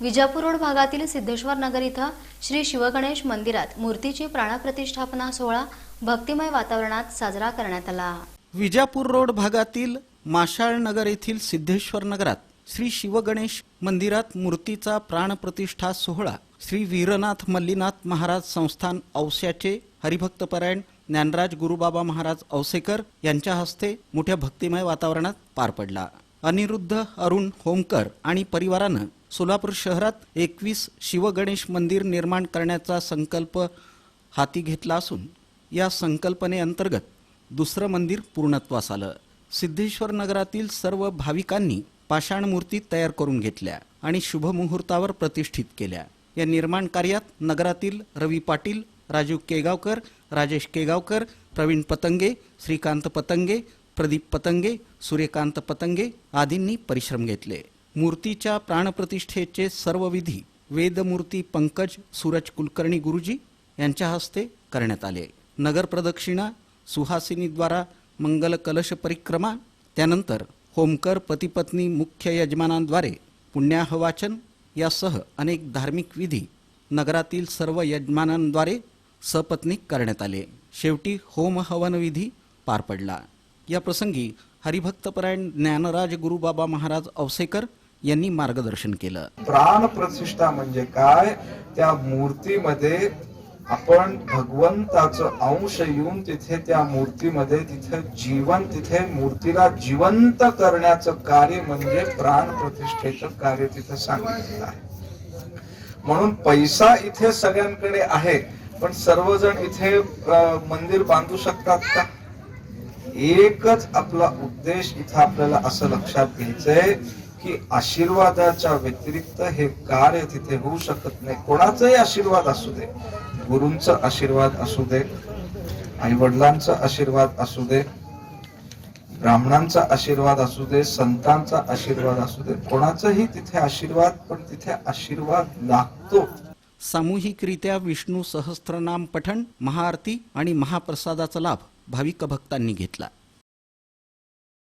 Vijapur road भागातील सिद्धेश्वर नगर इथं श्री शिवगणेश मंदिरात मूर्तीची प्राणप्रतिष्ठापना सोहळा भक्तिमय वातावरणात साजरा करण्यात आला. विजापूर रोड भागातील माशाळ नगर येथील सिद्धेश्वर नगरात श्री शिवगणेश मंदिरात मूर्तीचा प्राणप्रतिष्ठा सोहळा श्री वीरनाथ मल्लीनाथ महाराज संस्थान औस्याचे हरिभक्तपरायण ज्ञानराज गुरुबाबा महाराज औसेकर यांच्या हस्ते मोठ्या भक्तिमय वातावरणात पार पडला. अनिरुद्ध अरुण होमकर आणि परिवारानं सोलापूर शहरात एकवीस शिवगणेश मंदिर निर्माण करण्याचा संकल्प हाती घेतला असून या संकल्पनेअंतर्गत दुसरं मंदिर पूर्णत्वास आलं. सिद्धेश्वर नगरातील सर्व भाविकांनी पाषाण मूर्ती तयार करून घेतल्या आणि शुभमुहूर्तावर प्रतिष्ठित केल्या. या निर्माण कार्यात नगरातील रवी पाटील राजू केगावकर राजेश केगावकर प्रवीण पतंगे श्रीकांत पतंगे प्रदीप पतंगे सूर्यकांत पतंगे आदींनी परिश्रम घेतले. मूर्तीच्या प्राणप्रतिष्ठेचे सर्व विधी वेदमूर्ती पंकज सूरज कुलकर्णी गुरुजी यांच्या हस्ते करण्यात आले. नगर प्रदक्षिणा सुहासिनीद्वारा मंगल कलश परिक्रमा त्यानंतर होमकर पतिपत्नी मुख्य यजमानांद्वारे पुण्याहवाचन यासह अनेक धार्मिक विधी नगरातील सर्व यजमानांद्वारे सपत्नीक करण्यात आले. शेवटी होम हवन विधी पार पडला. या प्रसंगी हरिभक्तपरायण ज्ञानराज गुरुबाबा महाराज औसेकर यांनी मार्गदर्शन केलं. प्राण प्रतिष्ठा म्हणजे काय? त्या मूर्तीमध्ये आपण भगवंताचं अंश येऊन तिथे त्या मूर्तीमध्ये तिथे जीवन तिथे मूर्तीला जिवंत करण्याचं कार्य म्हणजे प्राण प्रतिष्ठेचं कार्य तिथे सांगितलेलं आहे. म्हणून पैसा इथे सगळ्यांकडे आहे पण सर्वजण इथे मंदिर बांधू शकतात का? एकच आपला उद्देश इथं आपल्याला असं लक्षात घ्यायचंय की आशीर्वादाच्या व्यतिरिक्त हे कार्य तिथे होऊ शकत नाही. कोणाचाही आशीर्वाद असू दे. गुरूंचा आशीर्वाद असू दे. आई वडिलांचा आशीर्वाद असू दे. ब्राह्मणांचा आशीर्वाद असू दे. संतांचा आशीर्वाद असू दे. कोणाचाही तिथे आशीर्वाद पण तिथे आशीर्वाद लागतो. सामूहिकरित्या विष्णू सहस्त्रनाम पठण महाआरती आणि महाप्रसादाचा लाभ भाविक भक्तांनी घेतला.